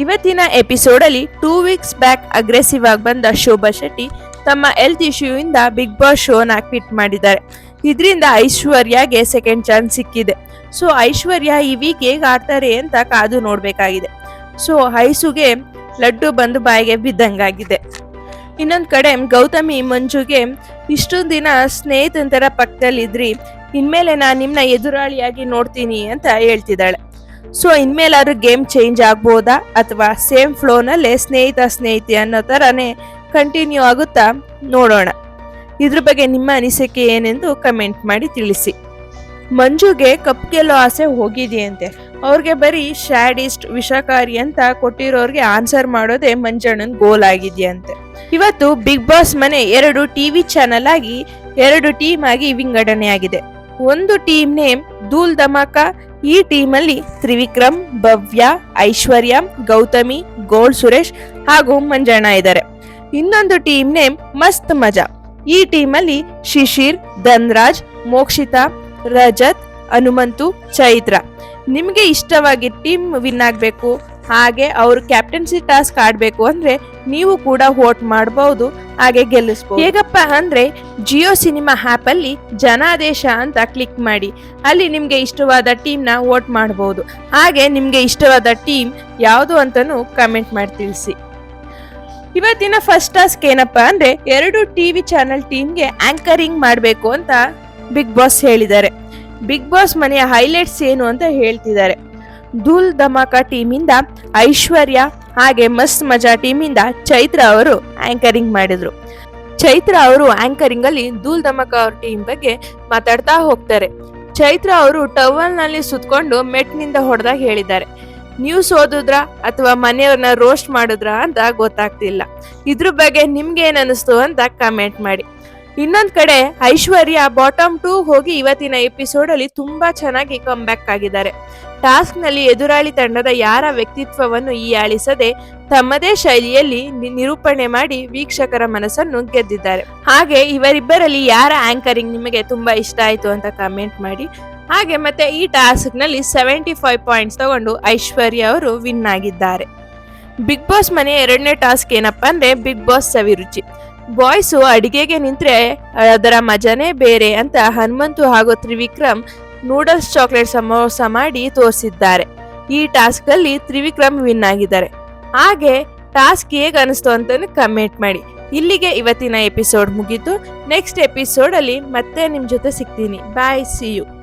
ಇವತ್ತಿನ ಎಪಿಸೋಡಲ್ಲಿ two weeks back aggressive ಆಗಿ ಬಂದ ಶೋಭಾ ಶೆಟ್ಟಿ ತಮ್ಮ ಹೆಲ್ತ್ ಇಶ್ಯೂಯಿಂದ ಬಿಗ್ ಬಾಸ್ ಶೋನ ಕ್ವಿಟ್ ಮಾಡಿದ್ದಾರೆ. ಇದರಿಂದ ಐಶ್ವರ್ಯಗೆ ಸೆಕೆಂಡ್ ಚಾನ್ಸ್ ಸಿಕ್ಕಿದೆ. ಸೊ ಐಶ್ವರ್ಯ ಈ ವೀಕ್ ಹೇಗೆ ಆಡ್ತಾರೆ ಅಂತ ಕಾದು ನೋಡಬೇಕಾಗಿದೆ. ಸೊ ಐಸುಗೆ ಲಡ್ಡು ಬಂದು ಬಾಯಿಗೆ ಬಿದ್ದಂಗಾಗಿದೆ. ಇನ್ನೊಂದು ಕಡೆ ಗೌತಮಿ ಮಂಜುಗೆ ಇಷ್ಟೊಂದು ದಿನ ಸ್ನೇಹಿತಂತರ ಪಕ್ಕದಲ್ಲಿದ್ರಿ, ಇನ್ಮೇಲೆ ನಾನು ನಿಮ್ಮನ್ನ ಎದುರಾಳಿಯಾಗಿ ನೋಡ್ತೀನಿ ಅಂತ ಹೇಳ್ತಿದ್ದಾಳೆ. ಸೊ ಇನ್ಮೇಲಾದ್ರೂ ಗೇಮ್ ಚೇಂಜ್ ಆಗ್ಬೋದಾ? ಅಥವಾ ಸೇಮ್ ಫ್ಲೋನಲ್ಲೇ ಸ್ನೇಹಿತ, ಸ್ನೇಹಿತೆ ಅನ್ನೋ ಥರನೇ ಕಂಟಿನ್ಯೂ ಆಗುತ್ತಾ? ನೋಡೋಣ. ಇದ್ರ ಬಗ್ಗೆ ನಿಮ್ಮ ಅನಿಸಿಕೆ ಏನೆಂದು ಕಮೆಂಟ್ ಮಾಡಿ ತಿಳಿಸಿ. ಮಂಜುಗೆ ಕಪ್ ಗೆಲ್ಲೋ ಆಸೆ ಹೋಗಿದೆಯಂತೆ. ಅವ್ರಿಗೆ ಬರೀ ಶ್ಯಾಡಿಸ್ಟ್ ವಿಷಕಾರಿ ಅಂತ ಕೊಟ್ಟಿರೋರಿಗೆ ಆನ್ಸರ್ ಮಾಡೋದೇ ಮಂಜಣ್ಣನ ಗೋಲ್ ಆಗಿದೆಯಂತೆ. ಇವತ್ತು ಬಿಗ್ ಬಾಸ್ ಮನೆ ಎರಡು ಟಿವಿ ಚಾನೆಲ್ ಆಗಿ ಎರಡು ಟೀಮ್ ಆಗಿ ವಿಂಗಡಣೆ ಆಗಿದೆ ಒಂದು ಟೀಮ್ ನೇಮ್ ಧೂಲ್ ಧಮಾಕ ಈ ಟೀಮಲ್ಲಿ ತ್ರಿವಿಕ್ರಮ್, ಭವ್ಯ, ಐಶ್ವರ್ಯ, ಗೌತಮಿ ಗೋಲ್ಡ್ ಸುರೇಶ್ ಹಾಗೂ ಮಂಜಣ್ಣ ಇದ್ದಾರೆ ಇನ್ನೊಂದು ಟೀಮ್ ನೇಮ್ ಮಸ್ತ್ ಮಜಾ. ಈ ಟೀಮಲ್ಲಿ ಶಿಶಿರ್, ಧನ್ರಾಜ್, ಮೋಕ್ಷಿತಾ, ರಜತ್, ಹನುಮಂತು, ಚೈತ್ರ. ನಿಮಗೆ ಇಷ್ಟವಾಗಿ ಟೀಮ್ ವಿನ್ ಆಗಬೇಕು? ಹಾಗೆ ಅವರು ಕ್ಯಾಪ್ಟನ್ಸಿ ಟಾಸ್ಕ್ ಆಡಬೇಕು ಅಂದ್ರೆ ನೀವು ಕೂಡ ವೋಟ್ ಮಾಡಬಹುದು ಹಾಗೆ ಗೆಲ್ಲಿಸಬಹುದು ಹೇಗಪ್ಪ ಅಂದ್ರೆ ಜಿಯೋ ಸಿನಿಮಾ ಆಪ್ ಅಲ್ಲಿ ಜನಾದೇಶ ಅಂತ ಕ್ಲಿಕ್ ಮಾಡಿ, ಅಲ್ಲಿ ನಿಮ್ಗೆ ಇಷ್ಟವಾದ ಟೀಮ್ನ ವೋಟ್ ಮಾಡಬಹುದು ಹಾಗೆ ನಿಮ್ಗೆ ಇಷ್ಟವಾದ ಟೀಮ್ ಯಾವುದು ಅಂತಾನು ಕಮೆಂಟ್ ಮಾಡಿ ತಿಳಿಸಿ. ಇವತ್ತಿನ ಫಸ್ಟ್ ಟಾಸ್ಕ್ ಏನಪ್ಪ ಅಂದ್ರೆ ಎರಡು ಟಿವಿ ಚಾನೆಲ್ ಟೀಮ್ಗೆ ಆಂಕರಿಂಗ್ ಮಾಡಬೇಕು ಅಂತ ಬಿಗ್ ಬಾಸ್ ಹೇಳಿದ್ದಾರೆ. ಬಿಗ್ ಬಾಸ್ ಮನೆಯ ಹೈಲೈಟ್ಸ್ ಏನು ಅಂತ ಹೇಳ್ತಿದ್ದಾರೆ. ಧೂಲ್ ಧಮಾಕ ಟೀಮಿಂದ ಐಶ್ವರ್ಯ ಹಾಗೆ ಮಸ್ತ್ ಮಜಾ ಟೀಮಿಂದ ಚೈತ್ರ ಅವರು ಆಂಕರಿಂಗ್ ಮಾಡಿದ್ರು. ಚೈತ್ರ ಅವರು ಆಂಕರಿಂಗ್ ಅಲ್ಲಿ ಧೂಲ್ ಧಮಾಕ ಅವ್ರ ಟೀಮ್ ಬಗ್ಗೆ ಮಾತಾಡ್ತಾ ಹೋಗ್ತಾರೆ. ಚೈತ್ರ ಅವರು ಟವಲ್ನಲ್ಲಿ ಸುತ್ಕೊಂಡು ಮೆಟ್ನಿಂದ ಹೊಡೆದಾಗ ಹೇಳಿದ್ದಾರೆ. ನ್ಯೂಸ್ ಓದಿದ್ರ ಅಥವಾ ಮನೆಯವ್ರನ್ನ ರೋಸ್ಟ್ ಮಾಡಿದ್ರ ಅಂತ ಗೊತ್ತಾಗ್ತಿಲ್ಲ. ಇದ್ರ ಬಗ್ಗೆ ನಿಮ್ಗೆ ಏನ್ ಅನಿಸ್ತು ಅಂತ ಕಮೆಂಟ್ ಮಾಡಿ. ಇನ್ನೊಂದ್ ಕಡೆ ಐಶ್ವರ್ಯ ಬಾಟಮ್ ಟೂ ಹೋಗಿ ಇವತ್ತಿನ ಎಪಿಸೋಡ್ ಅಲ್ಲಿ ತುಂಬಾ ಚೆನ್ನಾಗಿ ಕಮ್ ಬ್ಯಾಕ್ ಆಗಿದ್ದಾರೆ. ಟಾಸ್ಕ್ನಲ್ಲಿ ಎದುರಾಳಿ ತಂಡದ ಯಾರ ವ್ಯಕ್ತಿತ್ವವನ್ನು ಈ ಆಳಿಸದೆ ತಮ್ಮದೇ ಶೈಲಿಯಲ್ಲಿ ನಿರೂಪಣೆ ಮಾಡಿ ವೀಕ್ಷಕರ ಮನಸ್ಸನ್ನು ಗೆದ್ದಿದ್ದಾರೆ. ಹಾಗೆ ಇವರಿಬ್ಬರಲ್ಲಿ ಯಾರ ಆಂಕರಿಂಗ್ ನಿಮಗೆ ತುಂಬಾ ಇಷ್ಟ ಆಯ್ತು ಅಂತ ಕಮೆಂಟ್ ಮಾಡಿ. ಹಾಗೆ ಮತ್ತೆ ಈ ಟಾಸ್ಕ್ನಲ್ಲಿ ಸೆವೆಂಟಿ ಫೈವ್ ಪಾಯಿಂಟ್ಸ್ ತಗೊಂಡು ಐಶ್ವರ್ಯ ಅವರು ವಿನ್ ಆಗಿದ್ದಾರೆ. ಬಿಗ್ ಬಾಸ್ ಮನೆಯ ಎರಡನೇ ಟಾಸ್ಕ್ ಏನಪ್ಪಾ ಅಂದ್ರೆ ಬಿಗ್ ಬಾಸ್ ಸವಿರುಚಿ. ಬಾಯ್ಸು ಅಡಿಗೆಗೆ ನಿಂತರೆ ಅದರ ಮಜಾನೇ ಬೇರೆ ಅಂತ ಹನುಮಂತು ಹಾಗೂ ತ್ರಿವಿಕ್ರಮ್ ನೂಡಲ್ಸ್ ಚಾಕ್ಲೇಟ್ ಸಮೋಸ ಮಾಡಿ ತೋರಿಸಿದ್ದಾರೆ. ಈ ಟಾಸ್ಕ್ ಅಲ್ಲಿ ತ್ರಿವಿಕ್ರಮ್ ವಿನ್ ಆಗಿದ್ದಾರೆ. ಹಾಗೆ ಟಾಸ್ಕ್ ಹೇಗೆ ಅನಿಸ್ತು ಅಂತಾನು ಕಮೆಂಟ್ ಮಾಡಿ. ಇಲ್ಲಿಗೆ ಇವತ್ತಿನ ಎಪಿಸೋಡ್ ಮುಗೀತು. ನೆಕ್ಸ್ಟ್ ಎಪಿಸೋಡಲ್ಲಿ ಮತ್ತೆ ನಿಮ್ಮ ಜೊತೆ ಸಿಗ್ತೀನಿ. Bye, see you.